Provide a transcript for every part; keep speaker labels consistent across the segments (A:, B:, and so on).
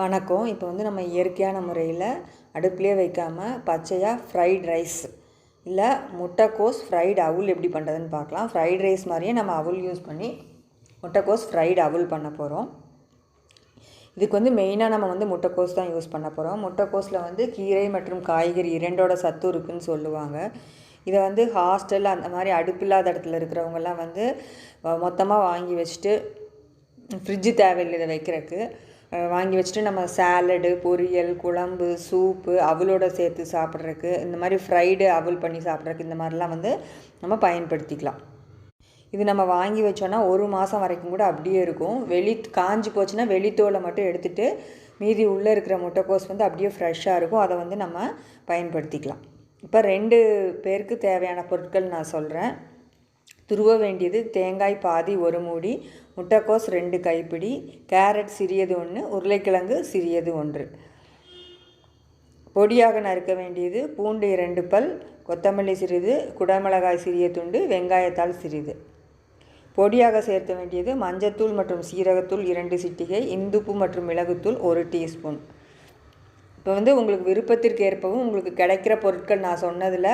A: வணக்கம். இப்போ வந்து நம்ம இயற்கையான முறையில் அடுப்புலேயே வைக்காமல் பச்சையாக ஃப்ரைட் ரைஸ் இல்லை முட்டைக்கோஸ் ஃப்ரைடு அவுல் எப்படி பண்ணுறதுன்னு பார்க்கலாம். ஃப்ரைட் ரைஸ் மாதிரியே நம்ம அவுல் யூஸ் பண்ணி முட்டைக்கோஸ் ஃப்ரைடு அவுல் பண்ண போகிறோம் இதுக்கு வந்து மெயினாக நம்ம வந்து முட்டைக்கோஸ் தான் யூஸ் பண்ண போகிறோம் முட்டைக்கோஸில் வந்து கீரை மற்றும் காய்கறி இரண்டோட சத்து இருக்குன்னு சொல்லுவாங்க. இதை வந்து ஹாஸ்டல் அந்த மாதிரி அடுப்பு இல்லாத இடத்துல இருக்கிறவங்கெல்லாம் வந்து மொத்தமாக வாங்கி வச்சுட்டு ஃப்ரிட்ஜு தேவையில்லை இதை வைக்கிறதுக்கு. வாங்கி வச்சுட்டு நம்ம சாலடு பொரியல் குழம்பு சூப்பு அவளோட சேர்த்து சாப்பிட்றதுக்கு இந்த மாதிரி ஃப்ரைடு அவல் பண்ணி சாப்பிட்றதுக்கு இந்த மாதிரிலாம் வந்து நம்ம பயன்படுத்திக்கலாம். இது நம்ம வாங்கி வச்சோன்னா ஒரு மாதம் வரைக்கும் கூட அப்படியே இருக்கும். வெளி காஞ்சி போச்சுன்னா வெளித்தோலை மட்டும் எடுத்துகிட்டு மீதி உள்ளே இருக்கிற முட்டைக்கோஸ் வந்து அப்படியே ஃப்ரெஷ்ஷாக இருக்கும். அதை வந்து நம்ம பயன்படுத்திக்கலாம். இப்போ ரெண்டு பேருக்கு தேவையான பொருட்கள் நான் சொல்கிறேன் துருவ வேண்டியது தேங்காய் பாதி ஒரு மூடி முட்டைக்கோஸ் ரெண்டு கைப்பிடி கேரட் சிறியது ஒன்று உருளைக்கிழங்கு சிறியது ஒன்று. பொடியாக நறுக்க வேண்டியது பூண்டு இரண்டு பல் கொத்தமல்லி சிறிது குடமிளகாய் சிறிய துண்டு வெங்காயத்தால் சிறிது. பொடியாக சேர்க்க வேண்டியது மஞ்சத்தூள் மற்றும் சீரகத்தூள் இரண்டு சிட்டிகை இந்துப்பு மற்றும் மிளகுத்தூள் ஒரு டீஸ்பூன். இப்போ வந்து உங்களுக்கு விருப்பத்திற்கு ஏற்பவும் உங்களுக்கு கிடைக்கிற பொருட்கள் நான் சொன்னதில்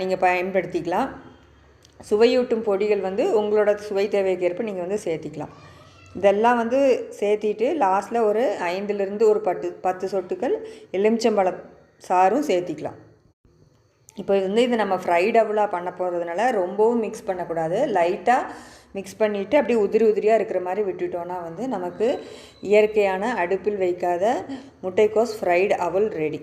A: நீங்கள் பயன்படுத்திக்கலாம். சுவையூட்டும் பொடிகள் வந்து உங்களோட சுவை தேவைக்கு ஏற்ப நீங்கள் வந்து சேர்த்திக்கலாம். இதெல்லாம் வந்து சேர்த்திட்டு லாஸ்ட்டில் ஒரு ஐந்துலேருந்து ஒரு பத்து பத்து சொட்டுக்கள் எலுமிச்சம்பழ சாரும் சேர்த்திக்கலாம். இப்போ வந்து இது நம்ம ஃப்ரை டபுளாக பண்ண போகிறதுனால ரொம்பவும் மிக்ஸ் பண்ணக்கூடாது. லைட்டாக மிக்ஸ் பண்ணிவிட்டு அப்படியே உதிரி உதிரியாக இருக்கிற மாதிரி விட்டுட்டோன்னா வந்து நமக்கு இயற்கையான அடுப்பில் வைக்காத முட்டைக்கோஸ் ஃப்ரைடு அவல் ரெடி